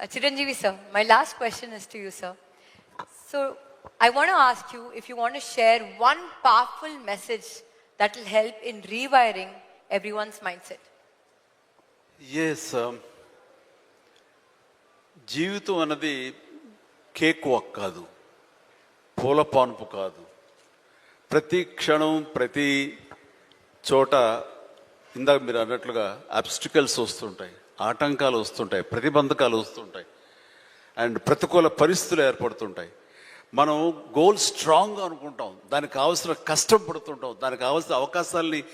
Uh, Chiranjeevi sir, my last question is to you, sir. So I want to ask you if you want to share one powerful message that will help in rewiring everyone's mindset. Yes జీవితం అన్నది cake walk కాదు పూల పానుపు కాదు ప్రతి క్షణం ప్రతి చోట ఇందాక మీరు అన్నట్లుగా అబ్స్టికల్స్ వస్తుంటాయి ఆటంకాలు వస్తుంటాయి ప్రతిబంధకాలు వస్తుంటాయి. అండ్ ప్రతికూల పరిస్థితులు ఏర్పడుతుంటాయి. మనం గోల్ స్ట్రాంగ్ అనుకుంటాం. దానికి కావాల్సిన కష్టం పడుతుంటాం. దానికి కావాల్సిన అవకాశాలని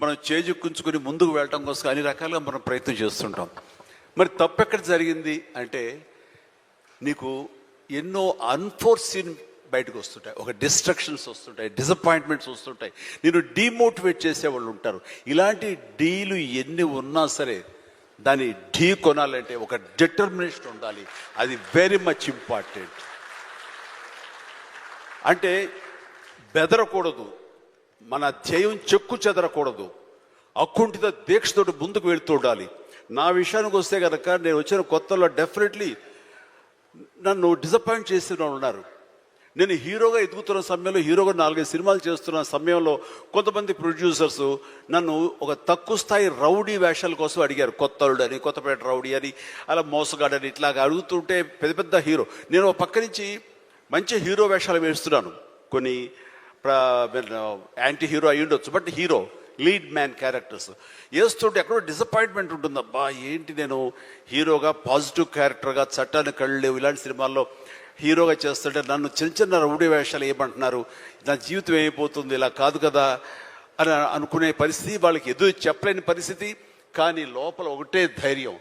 మనం చేజుక్కుంచుకుని ముందుకు వెళ్ళటం కోసం అన్ని రకాలుగా మనం ప్రయత్నం చేస్తుంటాం. మరి తప్పు ఎక్కడ జరిగింది అంటే నీకు ఎన్నో అన్ఫోర్సీన్ బయటకు వస్తుంటాయి. ఒక డిస్ట్రక్షన్స్ వస్తుంటాయి డిసప్పాయింట్మెంట్స్ వస్తుంటాయి. నేను డీమోటివేట్ చేసేవాళ్ళు ఉంటారు. ఇలాంటి డీలు ఎన్ని ఉన్నా సరే దాన్ని ఢీ కొనాలంటే ఒక డిటర్మినేషన్ ఉండాలి. అది వెరీ మచ్ ఇంపార్టెంట్ అంటే బెదరకూడదు. మన ధ్యేయం చెక్కు చెదరకూడదు. అకుంఠిత దీక్షతోటి ముందుకు వెళుతూ ఉండాలి. నా విషయానికి వస్తే కనుక నేను వచ్చిన కొత్తలో డెఫినెట్లీ నన్ను డిసప్పాయింట్ చేసిన వాళ్ళు ఉన్నారు. నేను హీరోగా ఎదుగుతున్న సమయంలో హీరోగా నాలుగైదు సినిమాలు చేస్తున్న సమయంలో కొంతమంది ప్రొడ్యూసర్స్ నన్ను ఒక తక్కువ స్థాయి రౌడీ వేషాల కోసం అడిగారు. కొత్తలుడు అని కొత్తపేట రౌడీ అని అలా మోసగాడని ఇట్లాగ అడుగుతుంటే పెద్ద పెద్ద హీరో. నేను ఒక పక్క నుంచి మంచి హీరో వేషాలు వేస్తున్నాను. కొన్ని యాంటీ హీరో అయి ఉండొచ్చు but hero lead man characters. వేస్తుంటే ఎక్కడో డిసప్పాయింట్మెంట్ ఉంటుంది అబ్బా ఏంటి నేను హీరోగా పాజిటివ్ క్యారెక్టర్గా చట్టాన్ని కళ్ళు లేవు ఇలాంటి సినిమాల్లో హీరోగా చేస్తుంటే నన్ను చిన్న చిన్న రౌడీ వేషాలు ఏమంటున్నారు నా జీవితం ఏమైపోతుంది? ఇలా కాదు కదా అని అనుకునే పరిస్థితి వాళ్ళకి ఎదురు చెప్పలేని పరిస్థితి. కానీ లోపల ఒకటే ధైర్యం.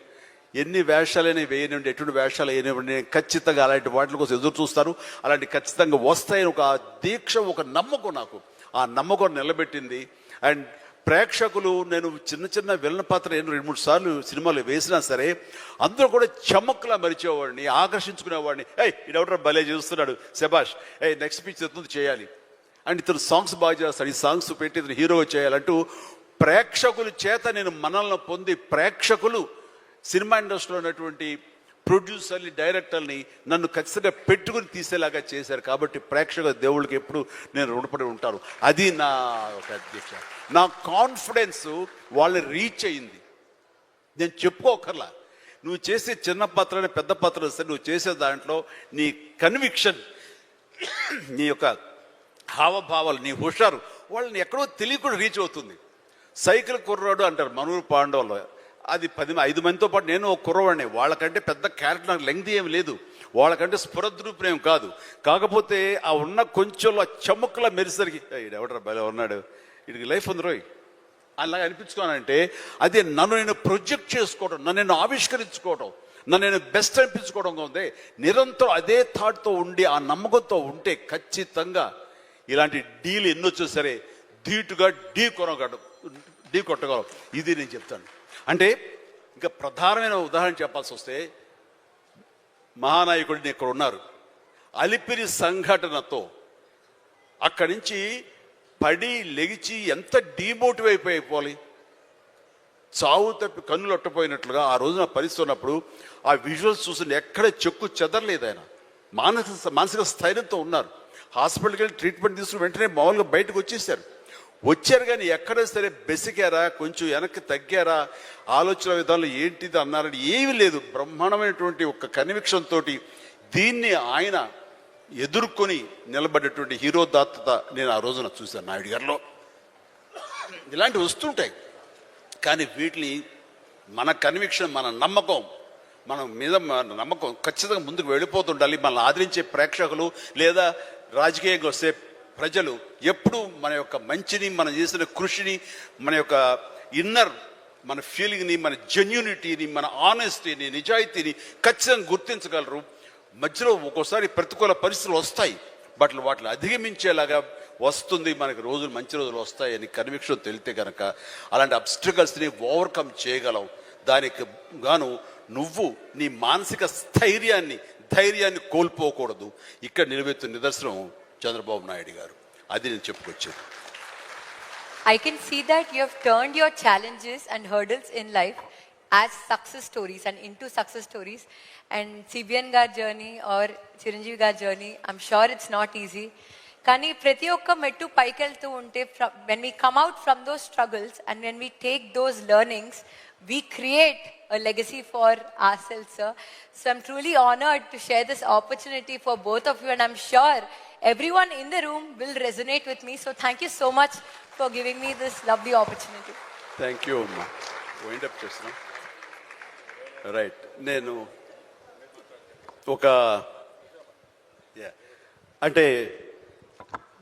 ఎన్ని వేషాలైనా వేయనివ్వండి ఎటువంటి వేషాలు వేయనివ్వండి. నేను ఖచ్చితంగా అలాంటి వాటి కోసం ఎదురు చూస్తాను అలాంటి ఖచ్చితంగా వస్తాయని ఒక దీక్ష ఒక నమ్మకం నాకు. ఆ నమ్మకం నిలబెట్టింది. అండ్ ప్రేక్షకులు నేను చిన్న చిన్న విలన పాత్ర నేను రెండు మూడు సార్లు సినిమాలు వేసినా సరే అందరూ కూడా చమక్లా మరిచేవాడిని ఆకర్షించుకునేవాడిని. ఏయ్ ఇడెవడో భలే చేస్తున్నాడు? శభాష్ ఏ నెక్స్ట్ పిక్చర్ ఎత్తుంది చేయాలి? అండ్ ఇతను సాంగ్స్ బాగా చేస్తాడు ఈ సాంగ్స్ పెట్టి ఇతను హీరో చేయాలంటూ ప్రేక్షకుల చేత నేను మనల్ని పొంది ప్రేక్షకులు సినిమా ఇండస్ట్రీలో ఉన్నటువంటి ప్రొడ్యూసర్ని డైరెక్టర్ని నన్ను ఖచ్చితంగా పెట్టుకుని తీసేలాగా చేశారు. కాబట్టి ప్రేక్షక దేవుళ్ళకి ఎప్పుడు నేను రుణపడి ఉంటాను. అది నా ఒక అధ్యక్ష. నా కాన్ఫిడెన్స్ వాళ్ళని రీచ్ అయింది. నేను చెప్పుకోకర్లా. నువ్వు చేసే చిన్న పాత్ర పెద్ద పాత్ర వస్తే నువ్వు చేసే దాంట్లో నీ కన్విక్షన్ నీ యొక్క హావభావాలు నీ హుషారు వాళ్ళని ఎక్కడో తెలియకుండా రీచ్ అవుతుంది. సైకిల్ కుర్రాడు అంటారు మనూరు పాండవులు అది పది ఐదు మందితో పాటు నేను ఒక కుర్రవాడిని. వాళ్ళకంటే పెద్ద క్యారెక్టర్ నాకు లెంగ్త్ ఏం లేదు. వాళ్ళకంటే స్ఫురద్రూపేం కాదు. కాకపోతే ఆ ఉన్న కొంచెంలో చెమ్మక్కులా మెరిసరికి ఎవడరా బలే ఉన్నాడు? వీడికి లైఫ్ ఉంది రోయ్. అలాగ అనిపించుకోనంటే అది నన్ను నేను ప్రొజెక్ట్ చేసుకోవడం నన్ను నేను ఆవిష్కరించుకోవడం నన్ను నేను బెస్ట్ అనిపించుకోవడం ఉంది. నిరంతరం అదే థాట్తో ఉండి ఆ నమ్మకంతో ఉంటే ఖచ్చితంగా ఇలాంటి డీలు ఎన్నొచ్చు సరే ధీటుగా ఢీ కొనగడం ఢీ కొట్టగలం. ఇది నేను చెప్తాను. అంటే ఇంకా ప్రధానమైన ఉదాహరణ చెప్పాల్సి వస్తే మహానాయకుడిని ఇక్కడ ఉన్నారు. అలిపిరి సంఘటనతో అక్కడి నుంచి పడి లెగిచి ఎంత డీమోటివ్ అయిపోయిపోవాలి? చావు తప్పి కన్నులు అట్టపోయినట్లుగా ఆ రోజున పరిస్థితి ఉన్నప్పుడు ఆ విజువల్స్ చూసి ఎక్కడ చెక్కు చెదరలేదు ఆయన. మానసిక మానసిక స్థైర్యంతో ఉన్నారు. హాస్పిటల్కి వెళ్ళి ట్రీట్మెంట్ తీసుకుని వెంటనే మామూలుగా బయటకు వచ్చేసారు వచ్చారు కానీ ఎక్కడ సరే బెసికారా? కొంచెం వెనక్కి తగ్గారా? ఆలోచన విధాలు ఏంటిది అన్నారని ఏమీ లేదు. బ్రహ్మాండమైనటువంటి ఒక కన్విక్షన్ తోటి దీన్ని ఆయన ఎదుర్కొని నిలబడేటువంటి హీరో దాత్తత నేను ఆ రోజున చూశాను నాయుడు గారిలో. ఇలాంటివి వస్తుంటాయి. కానీ వీటిని మన కన్విక్షన్ మన నమ్మకం మన మీద మన నమ్మకం ఖచ్చితంగా ముందుకు వెళ్ళిపోతుండాలి. మనల్ని ఆదరించే ప్రేక్షకులు లేదా రాజకీయంగా వస్తే ప్రజలు ఎప్పుడు మన యొక్క మంచిని మనం చేసిన కృషిని మన యొక్క ఇన్నర్ మన ఫీలింగ్ని మన జెన్యూనిటీని మన ఆనెస్టీని నిజాయితీని ఖచ్చితంగా గుర్తించగలరు. మధ్యలో ఒక్కోసారి ప్రతికూల పరిస్థితులు వస్తాయి. బట్ వాటిని అధిగమించేలాగా వస్తుంది. మనకి రోజులు మంచి రోజులు వస్తాయని కన్విక్షన్ తెలితే కనుక అలాంటి అబ్స్టికల్స్ని ఓవర్కమ్ చేయగలవు. దానికి గాను నువ్వు నీ మానసిక స్థైర్యాన్ని ధైర్యాన్ని కోల్పోకూడదు. ఇక్కడ నిలబెత్తున్న నిదర్శనం చంద్రబాబు నాయుడు గారు. అది నేను చెప్పుకొచ్చాను I can see that you have turned your challenges and hurdles in as success stories and into success stories. And CBN gar journey or Chiranjeevi gar journey, I'm sure it's not easy. కానీ ప్రతి ఒక్క మెట్టు పైకి వెళ్తూ ఉంటే when we come out from those struggles and when we take those learnings we create a legacy for ourselves, sir. So I'm truly honored to share this opportunity for both of you, and I'm sure everyone in the room will resonate with me. So thank you so much for giving me this lovely opportunity. Thank you అమ్మా wind up చేస్తున్నా Right నేను ఒక అంటే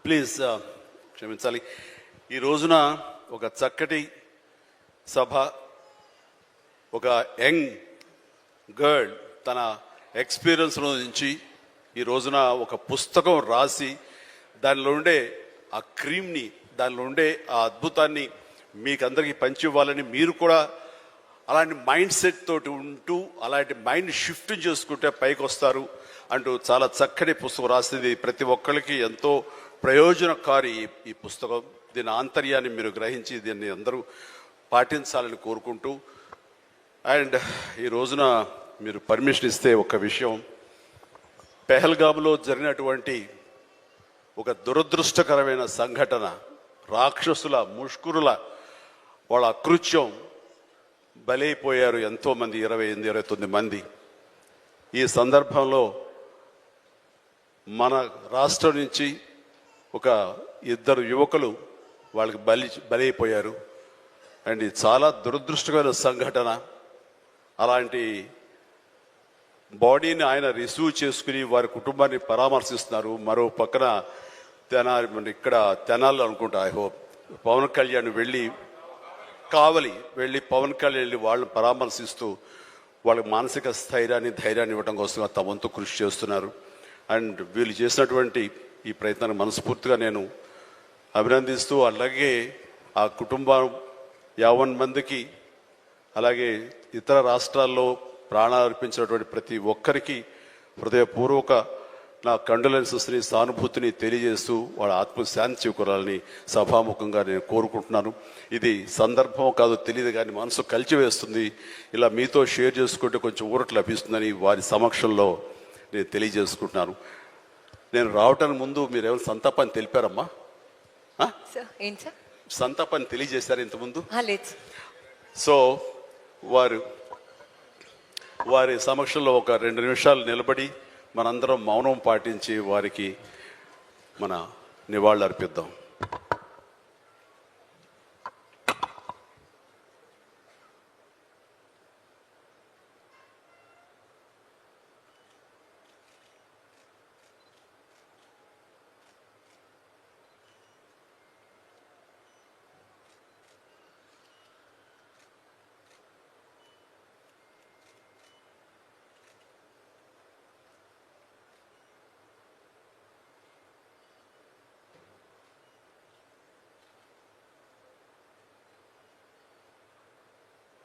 please uh, క్షమించాలి. ఈ రోజున ఒక చక్కటి సభ ఒక యంగ్ గర్ల్ తన ఎక్స్పీరియన్స్లో నుంచి ఈ రోజున ఒక పుస్తకం రాసి దానిలో ఉండే ఆ క్రీమ్ని దానిలో ఉండే ఆ అద్భుతాన్ని మీకు అందరికీ పంచి ఇవ్వాలని మీరు కూడా అలాంటి మైండ్ సెట్ తోటి ఉంటూ అలాంటి మైండ్ షిఫ్ట్ చేసుకుంటే పైకి వస్తారు అంటూ చాలా చక్కటి పుస్తకం రాసింది. ప్రతి ఒక్కరికి ఎంతో ప్రయోజనకారి ఈ- ఈ పుస్తకం. దీని ఆంతర్యాన్ని మీరు గ్రహించి దీన్ని అందరూ పాటించాలని కోరుకుంటూ. అండ్ ఈ రోజున మీరు పర్మిషన్ ఇస్తే ఒక విషయం. పెహల్గామ్లో జరిగినటువంటి ఒక దురదృష్టకరమైన సంఘటన. రాక్షసుల ముష్కురుల వాళ్ళ అకృత్యం బలైపోయారు ఎంతో మంది ఇరవై ఎనిమిది ఇరవై తొమ్మిది మంది. ఈ సందర్భంలో మన రాష్ట్రం నుంచి ఒక ఇద్దరు యువకులు వాళ్ళకి బలి బలైపోయారు. అండ్ చాలా దురదృష్టకరమైన సంఘటన. అలాంటి బాడీని ఆయన రిసీవ్ చేసుకుని వారి కుటుంబాన్ని పరామర్శిస్తున్నారు. మరో పక్కన తెనాలి ఇక్కడ తెనాలి అనుకుంటా ఐ హోప్. పవన్ కళ్యాణ్ వెళ్ళి కావలి వెళ్ళి పవన్ కళ్యాణ్ వెళ్ళి వాళ్ళని పరామర్శిస్తూ వాళ్ళకి మానసిక స్థైర్యాన్ని ధైర్యాన్ని ఇవ్వడం కోసం తమ వంతు కృషి చేస్తున్నారు. అండ్ వీళ్ళు చేసినటువంటి ఈ ప్రయత్నాన్ని మనస్ఫూర్తిగా నేను అభినందిస్తూ అలాగే ఆ కుటుంబం యావన్ మందికి అలాగే ఇతర రాష్ట్రాల్లో ప్రాణాలు అర్పించినటువంటి ప్రతి ఒక్కరికి హృదయపూర్వక నా కండోలెన్సెస్ని సానుభూతిని తెలియజేస్తూ వాళ్ళ ఆత్మ శాంతి చేకూరాలని సభాముఖంగా నేను కోరుకుంటున్నాను. ఇది సందర్భం కాదు తెలియదు కానీ మనసు కలిచివేస్తుంది. ఇలా మీతో షేర్ చేసుకుంటే కొంచెం ఊరట లభిస్తుందని వారి సమక్షంలో నేను తెలియజేసుకుంటున్నాను. నేను రావటానికి ముందు మీరు ఏమైనా సంతాపాన్ని తెలిపారమ్మా? సంతాపాన్ని తెలియజేశారు ఇంతకుముందు. సో వారు వారి సమక్షంలో ఒక రెండు నిమిషాలు నిలబడి మనందరం మౌనం పాటించి వారికి మన నివాళులు అర్పిద్దాం